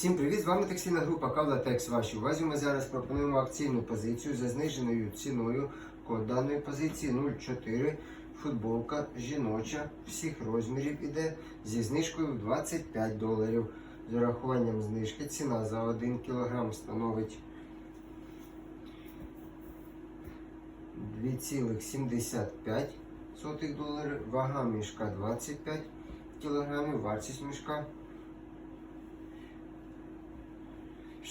Всім привіт! З вами текстильна група Кавлатекс. Вашій увазі ми зараз пропонуємо акційну позицію за зниженою ціною. Код даної позиції 04. Футболка жіноча всіх розмірів іде зі знижкою в 25 доларів. З урахуванням знижки ціна за 1 кг становить 2,75 доларів. Вага мішка 25 кг, вартість мішка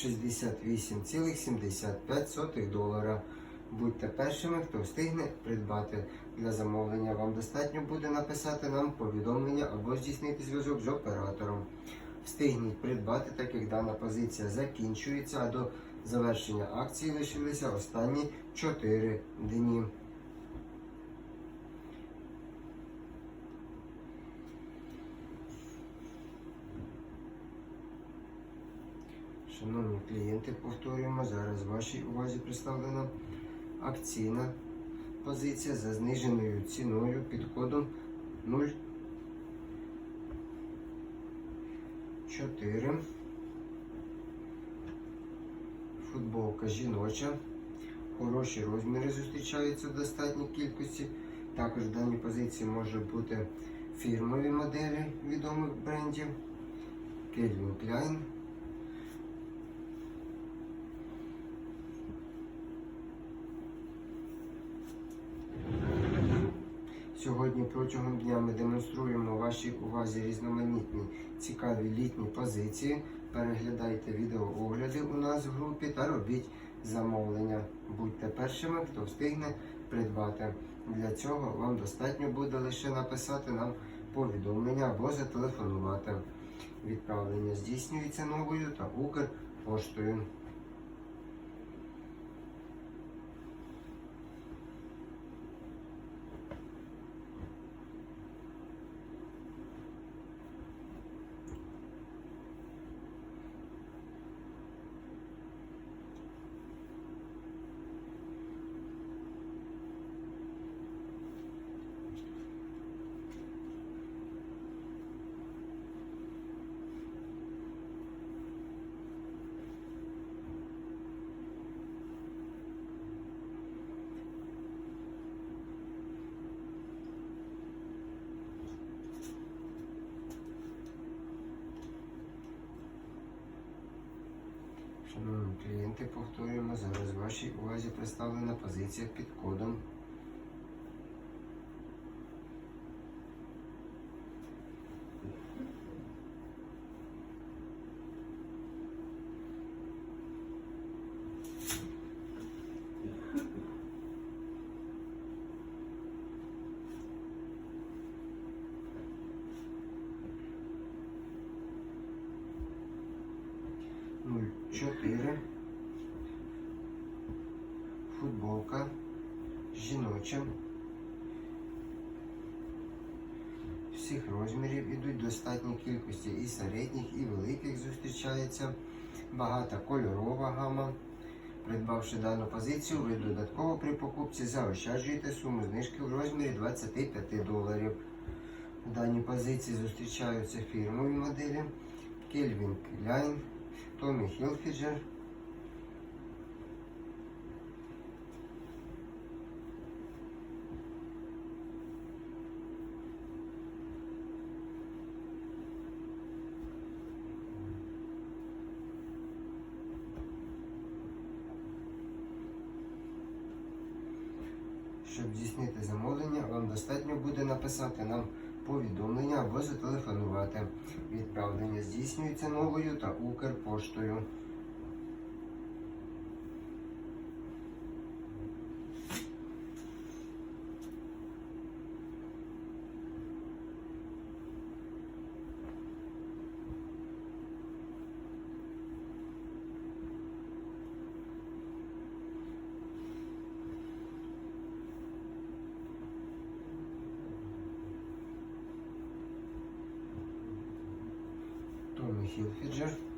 68,75 долара. Будьте першими, хто встигне придбати для замовлення. Вам достатньо буде написати нам повідомлення або здійснити зв'язок з оператором. Встигніть придбати, так як дана позиція закінчується, а до завершення акції лишилися останні 4 дні. Шановні клієнти, повторюємо, зараз вашій увазі представлена акційна позиція за зниженою ціною під кодом 0,4. Футболка жіноча. Хороші розміри зустрічаються в достатній кількості. Також в даній позиції може бути фірмові моделі відомих брендів. Calvin Klein. Сьогодні протягом дня ми демонструємо вашій увазі різноманітні цікаві літні позиції. Переглядайте відеоогляди у нас в групі та робіть замовлення. Будьте першими, хто встигне придбати. Для цього вам достатньо буде лише написати нам повідомлення або зателефонувати. Відправлення здійснюється новою та Укрпоштою. Шановні клієнти, повторюємо, зараз вашій увазі представлена позиція під кодом нуль чотири. Футболка жіноча. Всіх розмірів ідуть достатньої кількості і середніх, і великих зустрічається. Багата кольорова гама. Придбавши дану позицію, ви додатково при покупці заощаджуєте суму знижки в розмірі 25 доларів. В даній позиції зустрічаються фірмові моделі Calvin Klein, Tommy Hilfiger. Щоб здійснити замовлення, вам достатньо буде написати нам повідомлення або зателефонувати. Відправлення здійснюється новою та Укрпоштою. here, here.